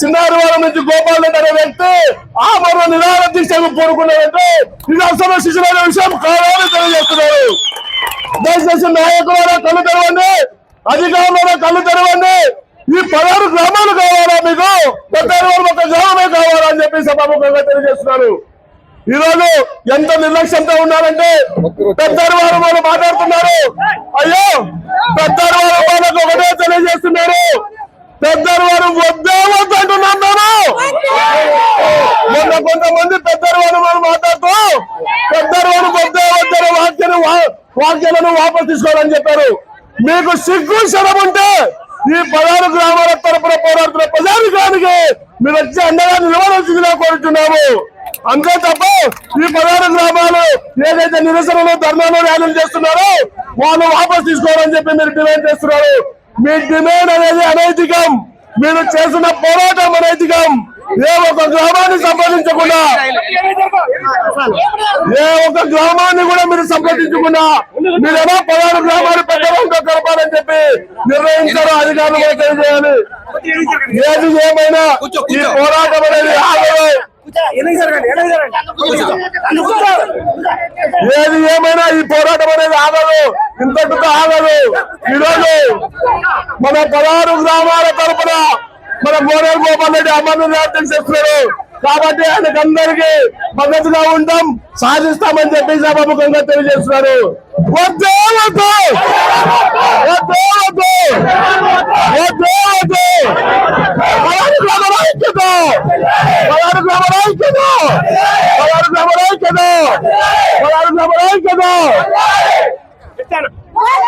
చిన్నారివారం నుంచి గోపాల్ రెడ్డి అనే వ్యక్తి ఆ మరో నిరాహార దీక్షకు పూనుకున్న వ్యక్తి ఇది అసలు శిశులైన విషయం కావాలని తెలియజేస్తున్నారు. దయచేసి నాయకుల కళ్ళు తెరవండి. అధికారుల కళ్ళు తెరవండి. ఈ పదహారు గ్రామాలు కావాలా మీకు? పదహారు ఒక గ్రామమే కావాలా అని చెప్పి సభాముఖంగా తెలియజేస్తున్నారు. ఈ రోజు ఎంత నిర్లక్ష్యంతో ఉన్నారంటే పెద్దరు వారు వాళ్ళు మాట్లాడుతున్నారు. అయ్యో పెద్దరు వారు వద్దే వద్దంటున్నాను మొన్న కొంతమంది పెద్దరు వారు మనం మాట్లాడుతూ పెద్దరు వారు వద్దే వద్దరు వాక్యను వాక్యాలను వాపసు తీసుకోవాలని చెప్పారు. మీకు సిగ్గు శరం ఉంటే ఈ పదహారు గ్రామాల తరపున పోరాడుతున్న ప్రజానికానికి మీరు వచ్చి అండగా నిలవలసిందిగా కోరుతున్నాము అంతే తప్ప ఈ పదహారు గ్రామాలు ఏదైతే నిరసనలు ధర్నాలు ర్యాలీలు చేస్తున్నారో వాళ్ళు వాపసు తీసుకోవాలని చెప్పి మీరు డిమాండ్ చేస్తున్నారు. మీ డిమాండ్ అనేది అనైతికం. మీరు చేసిన పోరాటం అనైతికం. ఏ ఒక్క గ్రామాన్ని సంపాదించకుండా ఏ ఒక్క గ్రామాన్ని కూడా మీరు సంప్రదించకుండా మీరు ఎలా పదహారు గ్రామాలు పెద్దలంతో కలపాలని చెప్పి నిర్ణయించారు అధికారులు కూడా తెలియజేయాలి. ఏది ఏమైనా ఈ పోరాటం అనేది ఆగదు. ఏది ఏమైనా ఈ పోరాటం అనేది ఆగదు. ఇంతటితో ఆగదు ఈరోజు మన పదహారు గ్రామాల తరఫున మన గోడేరు గోపాల్ రెడ్డి అమర్నాథ్ చెప్తున్నారు కాబట్టి ఆయనకి అందరికీ మద్దతుగా ఉంటాం సాధిస్తామని చెప్పి సభాముఖంగా తెలియజేస్తున్నారు. కదా কেন